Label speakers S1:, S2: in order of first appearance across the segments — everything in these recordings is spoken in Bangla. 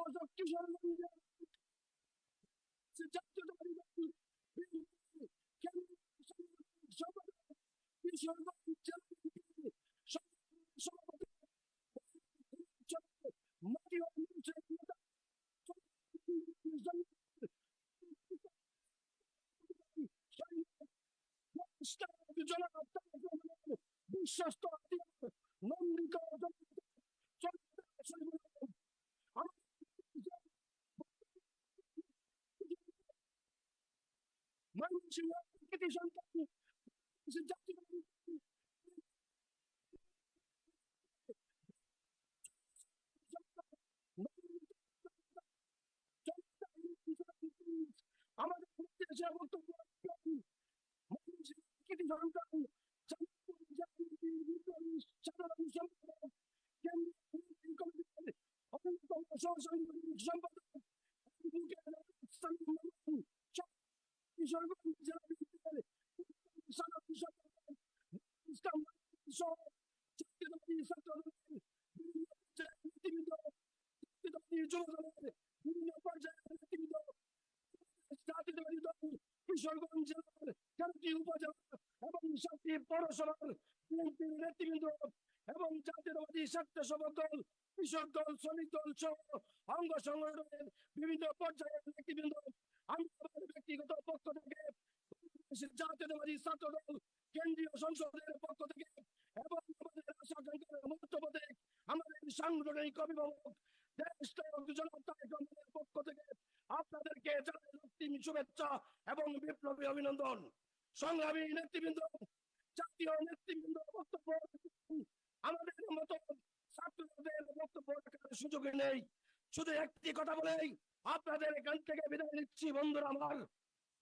S1: শাসক কিশোরগঞ্জে জাতীয়তাবাদী দল বিএনপি কেন্দ্রীয় সাংগঠনিক সম্পাদক কিশোরগঞ্জ জেলা বিএনপি সভাপতি মাটি ও মানুষের নেতা বিশ্বস্ত নন্দিত মানুষের প্রকৃতি সন্তান জাতীয় আমাদের দেশে বক্তব্য মানুষের প্রকৃতি সন্তান সাধারণ সম্পাদক কেন্দ্রীয় কমিটির অন্যতম সহসাংগঠনিক সম্পাদক কিশোরগঞ্জ জেলা বিএনপির সাধারণ সম্পাদক ইসলাম সহ জাতীয়তাবাদী ছাত্রদলের বিভিন্ন পর্যায়ের নেতৃবৃন্দ জাতীয়তাবাদী যুবদলের বিভিন্ন পর্যায়ের নেতৃবৃন্দ জাতীয়তাবাদী দল কিশোরগঞ্জ জেলার তেরোটি উপজেলা এবং সাতটি পৌরসভার নেতৃবৃন্দ এবং জাতীয়তাবাদী স্বেচ্ছাসেবক দল, কৃষক দল, শ্রমিক দল সহ অঙ্গ সংগঠনের বিভিন্ন পর্যায়ের নেতৃবৃন্দ ব্যক্তিগত পক্ষ থেকে জাতীয়তাবাদী দল, কেন্দ্রীয় সংসদের পক্ষ থেকে এবং আমাদের আমাদের সাংগঠনিক অভিভাবক দেশ রহমানের পক্ষ থেকে আপনাদেরকে জানাই শুভেচ্ছা এবং বিপ্লবী অভিনন্দন। সংগ্রামী নেতৃবৃন্দ জাতীয় নেতৃবৃন্দ বক্তব্য আমাদের মতো ছাত্রদের বক্তব্য রাখার সুযোগ নেই। শুধু একটি কথা বলেই আপনাদের এখান থেকে বিদায় নিচ্ছি বন্ধুরা আমার।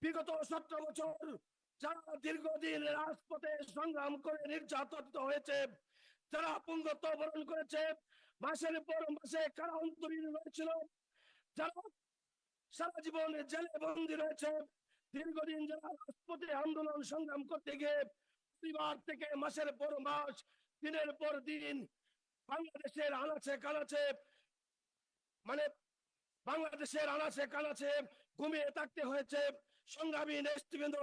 S1: বিগত সতেরো বছর যারা দীর্ঘদিন রাজপথে সংগ্রাম করে নির্যাতিত হয়েছে, যারা পুঙ্গত্ব বরণ করেছে, মাসের পর মাসে কারা অন্তরীণ রয়েছিল যারা সারা জীবন জেলে বন্দী রয়েছে, দীর্ঘদিন যারা রাজপথে আন্দোলন সংগ্রাম করতে গিয়ে পরিবার থেকে মাসের পর মাস, দিনের পর দিন বাংলাদেশের আনাচে কানাচে মানে বাংলাদেশের আনাচে কানাচে ঘুমিয়ে থাকতে হয়েছে। সংগ্রামী নেতৃবৃন্দ,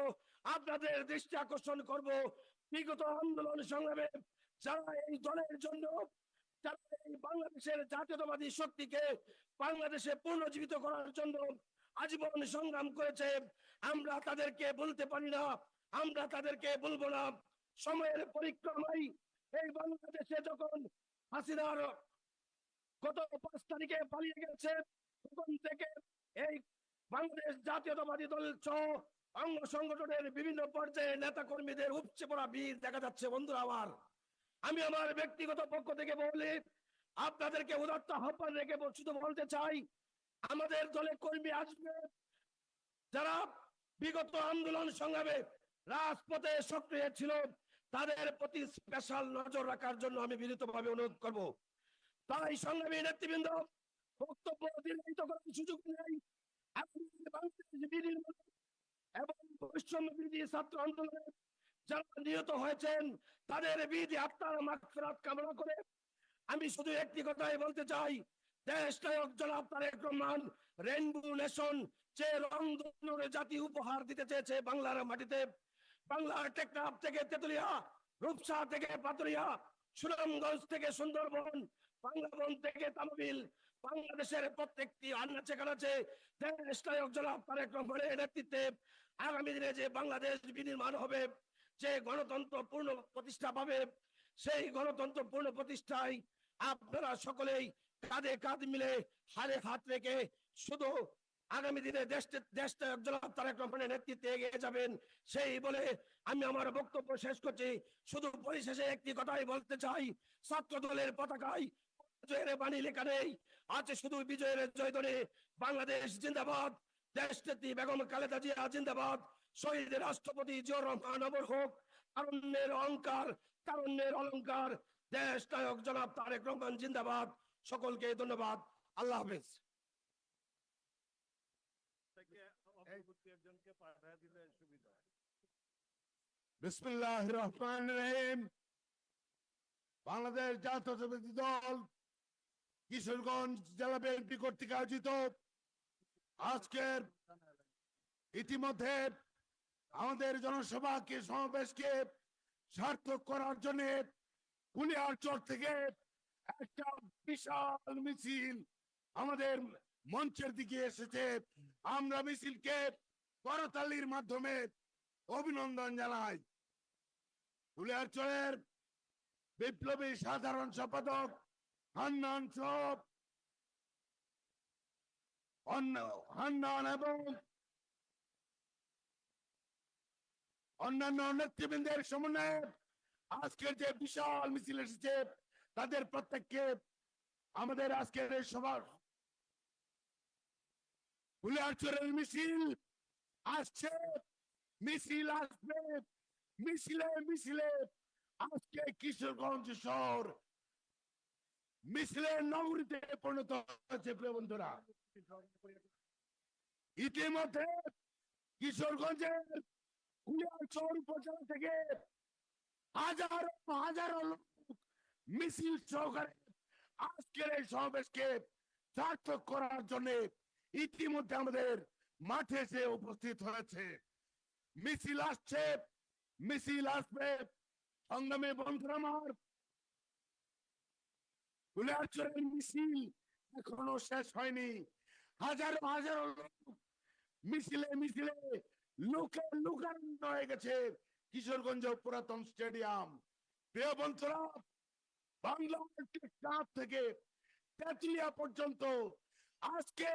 S1: আপনাদের দৃষ্টি আকর্ষণ করব। বিগত আন্দোলন সংগ্রামে যারা এই দলের জন্য, যারা এই বাংলাদেশের জাতীয়তাবাদী শক্তিকে বাংলাদেশে পুনর্জীবিত করার জন্য আজীবন সংগ্রাম করেছে, আমরা তাদেরকে বলতে পারি না। আমরা তাদেরকে বলব না। সময়ের পরিক্রমায় এই বাংলাদেশে যখন হাসিনার গত পাঁচ তারিখে পালিয়ে গেছে, তখন থেকে এই বাংলাদেশ জাতীয়তাবাদী দল সহ অঙ্গ সংগঠনের বিভিন্ন পর্যায়ে নেতা কর্মীদের উপচে পড়া ভিড় দেখা যাচ্ছে, বন্ধুরা আমার। আমি আমার ব্যক্তিগত পক্ষ থেকে বলি, আপনাদেরকে উদাত্ত আহ্বান রেখে শুধু বলতে চাই, আমাদের দলে কর্মী আসবে। যারা বিগত আন্দোলন সংগ্রামে রাজপথে সক্রিয় ছিল, তাদের প্রতি স্পেশাল নজর রাখার জন্য আমি বিনীতভাবে অনুরোধ করব। তাই সংগ্রামী নেতৃবৃন্দ, বক্তব্য করার সুযোগ নেই। এবং ছাত্র আন্দোলনে যারা নিহত হয়েছেন, তাদের বিধি আত্মার কামনা করে আমি শুধু একটি কথাই বলতে চাই। দেশ নায়ক জনাব তারেক রহমান রেনবো নেশন যে রং জাতি উপহার দিতে চেয়েছে বাংলার মাটিতে বাংলার থেকে তেতুলিয়া, রূপসা থেকে পাতুরিয়া, সুনামগঞ্জ থেকে সুন্দরবন, বাংলাবন থেকে তামবিল বাংলাদেশের প্রত্যেকটি জনাব তারেক রহমানের নেতৃত্বে আগামী দিনে যে বাংলাদেশ বিনির্মাণ হবে, যে গণতন্ত্র পূর্ণ প্রতিষ্ঠা পাবে, সেই গণতন্ত্র পূর্ণ প্রতিষ্ঠায় আপনারা সকলেই কাঁধে কাঁধ মিলে হারে হাত রেখে শুধু আগামী দিনে দেশ দেশ জনাব তারেক রহমানের নেতৃত্বে এগিয়ে যাবেন। সেই বলে আমি আমার বক্তব্য শেষ করছি। শুধু পরিশেষে একটি কথাই বলতে চাই। ছাত্র দলের পতাকায় জয়ের বাণী লেখা নেই। আছে শুধু বিজয়ের জয়ধ্বনি। বাংলাদেশ জিন্দাবাদ। দেশ নেত্রী বেগম খালেদা জিয়া জিন্দাবাদ। শহীদ রাষ্ট্রপতি জিয়র রহমান অমর হোক। তারুণ্যের অহংকার তারুণ্যের অলংকার দেশ নায়ক জনাব তারেক রহমান জিন্দাবাদ। সকলকে ধন্যবাদ। আল্লাহ হাফেজ
S2: থেকে অগ্রবর্তী একজনকে পাঠায় দিলে সুবিধা হয়
S3: বিসমিল্লাহ রহমান রহিম। বাংলাদেশ দল কিশোরগঞ্জ জেলা বিএনপি কর্তৃক আয়োজিত। আজকের ইতিমধ্যে আমাদের জনসভাকে সমাবেশকে সার্থক করার জন্য কুলিয়ারচর থেকে একটা বিশাল মিছিল আমাদের মঞ্চের দিকে এসেছে। আমরা মিছিলকে করতালির মাধ্যমে অভিনন্দন জানাই। কুলিয়ারচরের বিপ্লবী সাধারণ সম্পাদক হান্নান সব। হান্নান এবং অন্যান্য নেতৃবৃন্দের সমন্বয়ে আজকের যে বিশাল মিছিল এসেছে, তাদের প্রত্যেককে আমাদের আজকের এই সভা হুলিয়ারচরের মিছিল আসছে, মিছিল আসবে। মিছিলে মিছিলে আজকে কিশোরগঞ্জ শহর মিছিলের নগরীতে পরিণত হয়েছে, প্রিয় বন্ধুরা। ইতিমধ্যে কিশোরগঞ্জের কুলিয়ারচর উপজেলা থেকে হাজারো হাজারো লোক মিছিল সহকারে আজকের এই সমাবেশকে সার্থক করার জন্য ইতিমধ্যে আমাদের মাঠে এসে উপস্থিত হয়েছে। মিছিল আসছে মিছিল আসবে সংগ্রামে বন্ধুরা আমার কুলিয়ারচরের মিছিল এখনও শেষ হয়নি হাজারো হাজারো লোক মিছিলে মিছিলে লোকে লোকারণ্য হয়ে গেছে কিশোরগঞ্জ পুরাতন স্টেডিয়াম প্রিয় বন্ধুরা বাংলার কাপ থেকে তেতুলিয়া পর্যন্ত আজকে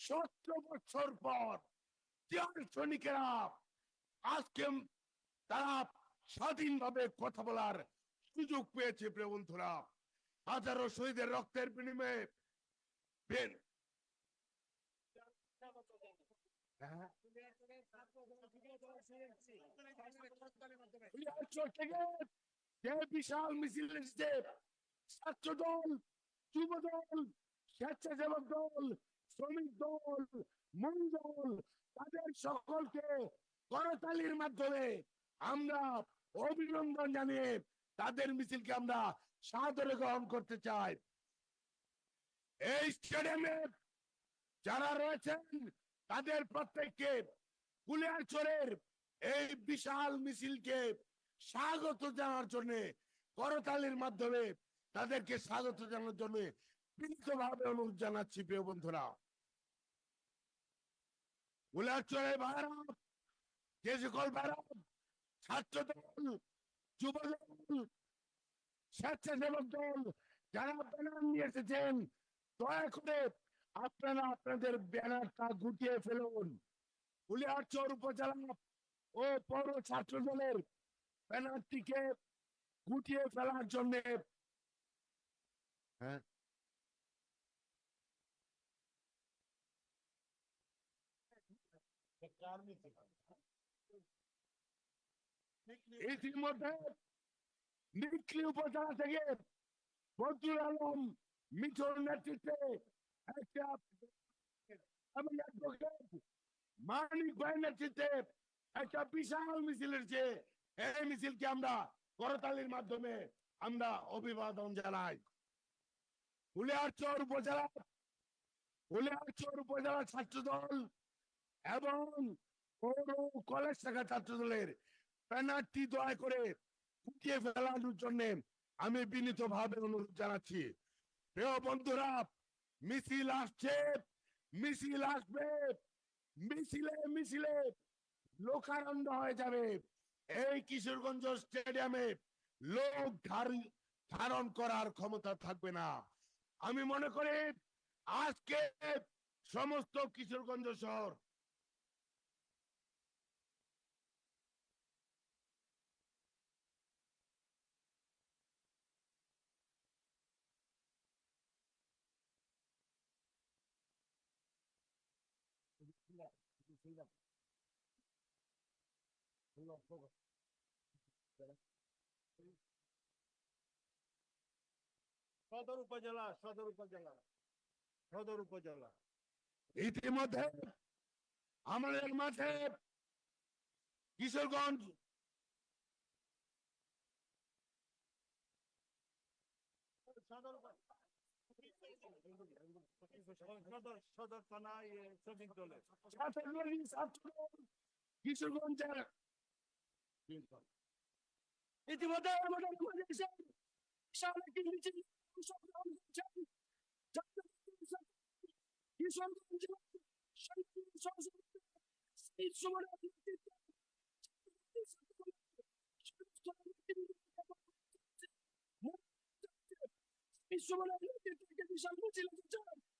S3: সতেরো বছর পর চার সৈনিকেরা আজকে তারা স্বাধীনভাবে কথা বলার সুযোগ পেয়েছে বন্ধুরা। হাজারো শহীদের রক্তের বিনিময়ে বিশাল মিছিল এসেছে, ছাত্র দল, যুব দল, স্বেচ্ছাসেবক দল, শ্রমিক দল, মূল দল, তাদের সকলকে করতালির মাধ্যমে আমরা অভিনন্দন জানিয়ে তাদের মিছিলকে আমরা সাদরে গ্রহণ করতে চাই। এই স্টেডিয়ামে যারা রয়েছেন, তাদের প্রত্যেককে কুলিয়ারচরের এই বিশাল মিছিলকে স্বাগত জানার জন্য, করতালির মাধ্যমে তাদেরকে স্বাগত জানার জন্য বিনীতভাবে অনুরোধ জানাচ্ছি, প্রিয় বন্ধুরা। কুলিয়ারচরের ভাড়া যে সকল ভাড়া ছাত্র দল যুব স্বেচ্ছাসেবক দল যারা ব্যানার নিয়ে এসেছেন দয়া করে আপনারা আপনাদের ব্যানারটা গুটিয়ে ফেলুন। কুলিয়ারচর উপজেলা ও পৌর ছাত্র দলের ব্যানারটিকে গুটিয়ে ফেলার জন্য হ্যাঁ। ইতিমধ্যে নিকলি উপজেলা থেকে বদরুল আলম মিঠুর নেতৃত্বে একটা মানিক নেতৃত্বে একটা বিশাল এই মিছিলকে আমরা করতালির মাধ্যমে আমরা অভিবাদন জানাই হুলিয়ারচর উপজেলা হুলিয়ারচর উপজেলা ছাত্র এবং কলেজ শাখা ছাত্র দলের ব্যানারটি দয়া করে ফুটিয়ে ফেলানোর জন্য আমি বিনীত ভাবে অনুরোধ জানাচ্ছি। প্রিয় বন্ধুরা, মিছিল আসছে, মিছিল আসবে, মিছিলে মিছিলে লোকারণ্য হয়ে যাবে। এই কিশোরগঞ্জ স্টেডিয়ামে লোক ধার- ধারণ করার ক্ষমতা থাকবে না। আমি মনে করি আজকে সমস্ত কিশোরগঞ্জ শহর
S2: সদর উপজেলা সদর উপজেলা
S3: ইতিমধ্যে আমাদের মাঠে কিশোরগঞ্জ
S2: সদর সদর থানা ইয়ে, শ্রমিক দলের
S3: ছাত্রলীগ ছাত্রদল কিশোরগঞ্জের
S1: ইতিমধ্যে আমাদের মাঝে এসে বিশাল একটি মিছিল অংশগ্রহণ করেছেন জাতীয় কংগ্রেসের কিশোরগঞ্জ জেলার সংগ্রামী সহসভাপতি শ্রী সুমনের নেতৃত্বে সমস্ত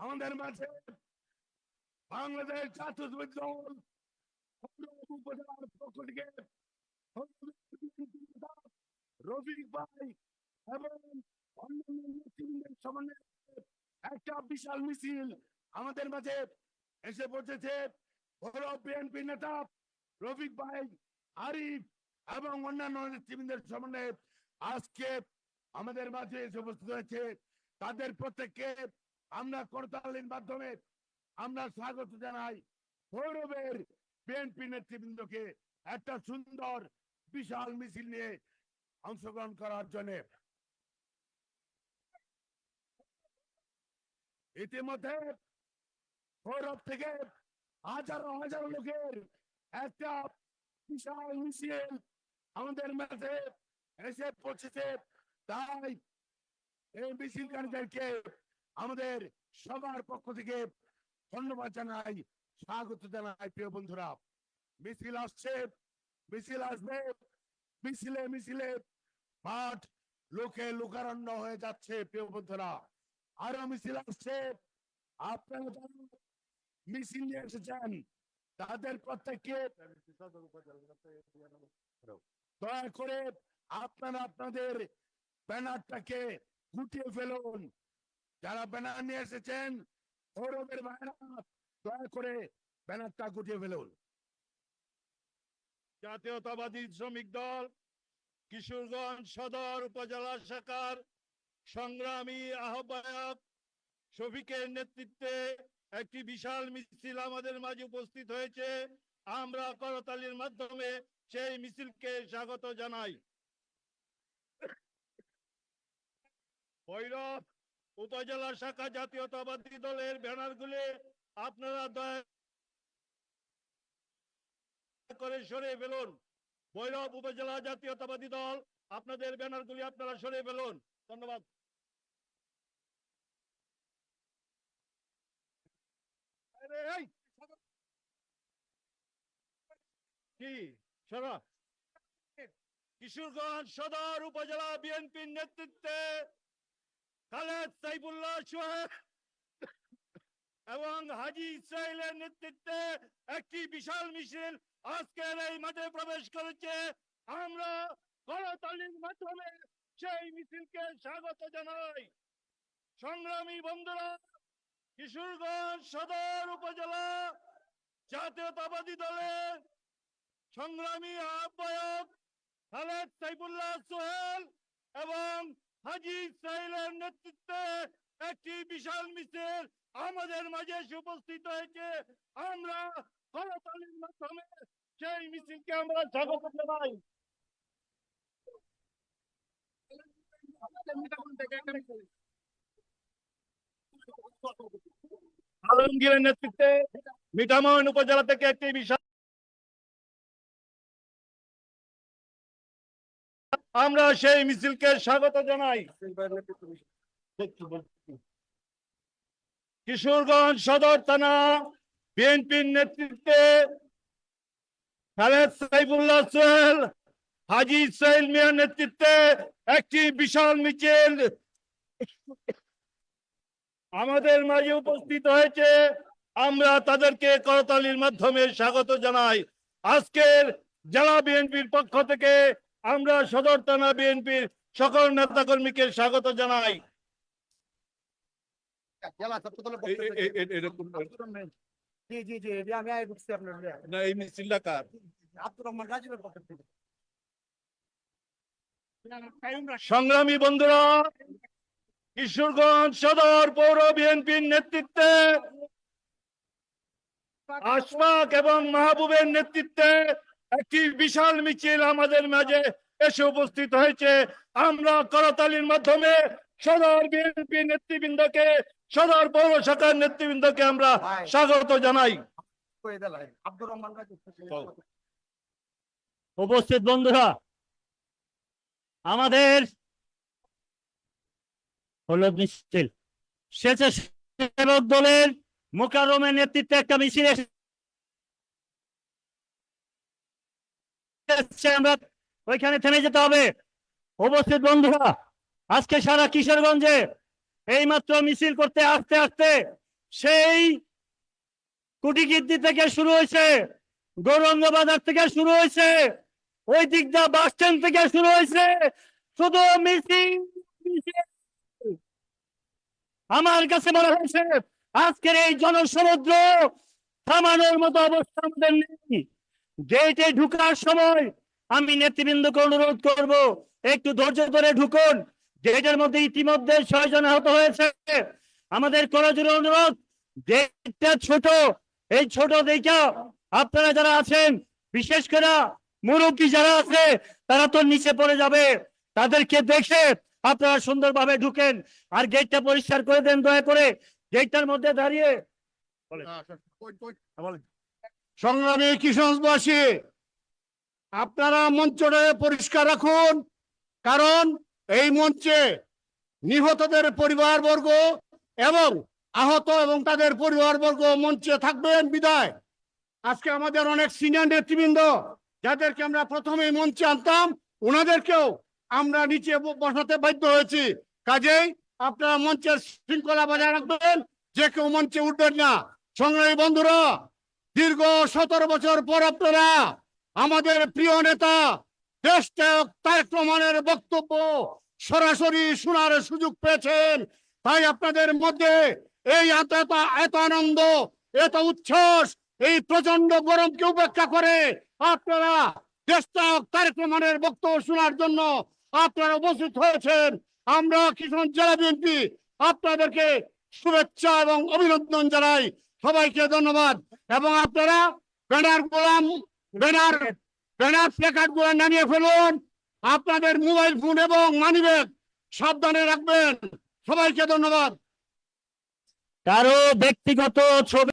S1: আমাদের মাঝে।
S3: বাংলাদেশ জাতীয় দল উপজেলার পক্ষ থেকে রফিক ভাই এবং অন্যান্য নেতৃবৃন্দের সমন্বয়ে একটা বিশাল মিছিল আমাদের মাঝে এসে পৌঁছেছে। বড় বিএনপি নেতা রফিক ভাই, আরিফ এবং অন্যান্য নেতৃবৃন্দের সমন্বয়ে আজকে আমাদের মাঝে এসে উপস্থিত হয়েছে। তাদের প্রত্যেককে আমরা করতালির মাধ্যমে আমরা স্বাগত জানাই গৌরবের বিএনপি নেতৃবৃন্দকে একটা সুন্দর বিশাল মিছিল নিয়ে অংশগ্রহণ করার জন্য। ইতিমধ্যে গৌরব থেকে হাজারো হাজার লোকের একটা বিশাল মিছিল আমাদের মাঝে এসে পৌঁছেছে। তাই এই মিছিলকারীদেরকে আমাদের সবার পক্ষ থেকে ধন্যবাদ জানাই, স্বাগত জানাই প্রিয় বন্ধুরা। মিছিল আসছে, মিছিল আসবে, মিছিলে মিছিলে মাঠ লোকে লোকারণ্য হয়ে যাচ্ছে প্রিয় বন্ধুরা। আরও মিছিল আসছে, আপনারা মিছিল নিয়ে এসেছেন, তাদের প্রত্যেককে দয়া করে আপনারা আপনাদের ব্যানারটাকে গুটিয়ে ফেলুন। যারা ব্যানার নিয়ে এসেছেন গৌরবের ভাইরা দয়া করে ব্যানারটা গুটিয়ে ফেলুন।
S2: জাতীয়তাবাদী শ্রমিক দল, কিশোরগঞ্জ সদর উপজেলা শাখার সংগ্রামী আহ্বায়ক শফিকের নেতৃত্বে একটি বিশাল মিছিল আমাদের মাঝে উপস্থিত হয়েছে। আমরা করতালির মাধ্যমে সেই মিছিলকে স্বাগত জানাই। ভৈরব উপজেলা শাখা জাতীয়তাবাদী দলের ব্যানারগুলি আপনারা দয়া করে সরে ফেলুন। ভৈরব উপজেলা জাতীয়তাবাদী দল, আপনাদের ব্যানারগুলি আপনারা সরে ফেলুন। ধন্যবাদ। কিশোরগঞ্জ সদর উপজেলা বিএনপির নেতৃত্বে খালেদ সাইফুল্লাহ এবং হাজি ইসরায়েলের নেতৃত্বে একটি বিশাল মিছিল এই মাঠে প্রবেশ করেছে। আমরা করতালির মাধ্যমে সেই মিছিলকে স্বাগত জানাই। সংগ্রামী বন্ধুরা, কিশোরগঞ্জ সদর উপজেলা জাতীয়তাবাদী দলের সংগ্রামী আহ্বায়ক খালেদ সাইফুল্লাহ সোহেল এবং হাজি ইসরায়েলের নেতৃত্বে একটি বিশাল মিছিল আমাদের মাঝে উপস্থিত হয়েছে আমরা করতালির মাধ্যমে সেই মিছিলকে আমরা স্বাগত জানাই আলমগীরের নেতৃত্বে উপজেলা থেকে একটি বিশাল আমরা সেই মিছিলকে স্বাগত জানাই। কিশোরগঞ্জ সদর থানা বিএনপির নেতৃত্বে খালেদ সাইফুল্লাহ সোহেল, হাজি ইসরাইল মিয়ার নেতৃত্বে একটি বিশাল মিছিল আমাদের মাঝে উপস্থিত হয়েছে। আমরা তাদেরকে করতালির মাধ্যমে স্বাগত জানাই। আজকের জেলা বিএনপির পক্ষ থেকে আমরা সদর থানা বিএনপির সকল নেতাকর্মীকে স্বাগত জানাই। সংগ্রামী বন্ধুরা কিশোরগঞ্জ সদর পৌর বিএনপির নেতৃত্বে আশফাক এবং মাহবুবের নেতৃত্বে একটি বিশাল মিছিল আমাদের মাঝে এসে উপস্থিত হয়েছে। আমরা করতালির মাধ্যমে সদর বিএনপি নেতৃবৃন্দকে সদর পৌর শাখার নেতৃবৃন্দকে আমরা স্বাগত জানাই।
S4: উপস্থিত বন্ধুরা আমাদের হলো মিছিল। স্বেচ্ছাসেবক দলের মোকারমের নেতৃত্বে একটা মিছিল আমরা ওইখানে থেমে যেতে হবে উপস্থিত বন্ধুরা, আজকে সারা কিশোরগঞ্জে এই মাত্র মিছিল করতে আসতে আসতে সেই কুটিকীর্তি থেকে শুরু হয়েছে গৌরঙ্গ বাজার থেকে শুরু হয়েছে, ওই দিকটা বাস স্ট্যান্ড থেকে শুরু হয়েছে, শুধু মিছিল। আমার কাছে মনে হয়েছে, আজকের এই জনসমুদ্র থামানোর মতো অবস্থা আমাদের নেই গেটে ঢুকার সময় আমি নেতৃবৃন্দকে অনুরোধ করব, একটু ধৈর্য ধরে ঢুকুন। গেটের মধ্যে ইতিমধ্যে ছয় জন আহত হয়েছে। আমাদের করাজোর অনুরোধ, গেটটা ছোট, এই ছোট দেখা আপনারা যারা আছেন, বিশেষ করে মুরব্বী যারা আছে, তারা তো নিচে পড়ে যাবে। তাদেরকে দেখে আপনারা সুন্দরভাবে ঢুকেন। আর গেটটা পরিষ্কার করে দেন দয়া করে। গেটটার মধ্যে দাঁড়িয়ে
S5: সংগ্রামী কিশোরগঞ্জবাসী আপনারা মঞ্চটা পরিষ্কার রাখুন, কারণ এই মঞ্চে নিহতদের পরিবারবর্গ এবং আহত এবং তাদের পরিবারবর্গ মঞ্চে থাকবেন। বিদায়। আজকে আমাদের অনেক সিনিয়র নেতৃবৃন্দ, যাদেরকে আমরা প্রথমে মঞ্চে আনতাম, ওনাদেরকেও আমরা নিচে বসাতে বাধ্য হয়েছি। কাজেই আপনারা মঞ্চের শৃঙ্খলা বজায় রাখবেন, যে কেউ মঞ্চে উঠবেন না। সংগ্রামী বন্ধুরা দীর্ঘ সতেরো বছর পর আপনারা আমাদের প্রিয় নেতা দেশ নায়ক তারেক রহমানের বক্তব্য সরাসরি শোনার সুযোগ পেয়েছেন। তাই আপনাদের মধ্যে এই এত এত আনন্দ, এত উচ্ছ্বাস, এই প্রচণ্ড গরমকে উপেক্ষা করে আপনারা দেশ রহমানের বক্তব্য শোনার জন্য আপনারা উপস্থিত হয়েছেন। আমরা কিশোর জেলা বিএনপি আপনাদেরকে শুভেচ্ছা এবং অভিনন্দন জানাই। সবাইকে ধন্যবাদ। এবং আপনারা ব্যানার গোলাম, ব্যানার ব্যানার প্লেকার্ডগুলো নামিয়ে ফেলুন। আপনাদের মোবাইল ফোন এবং মানিব্যাগ সাবধানে রাখবেন। সবাইকে ধন্যবাদ।
S4: কারও ব্যক্তিগত ছবি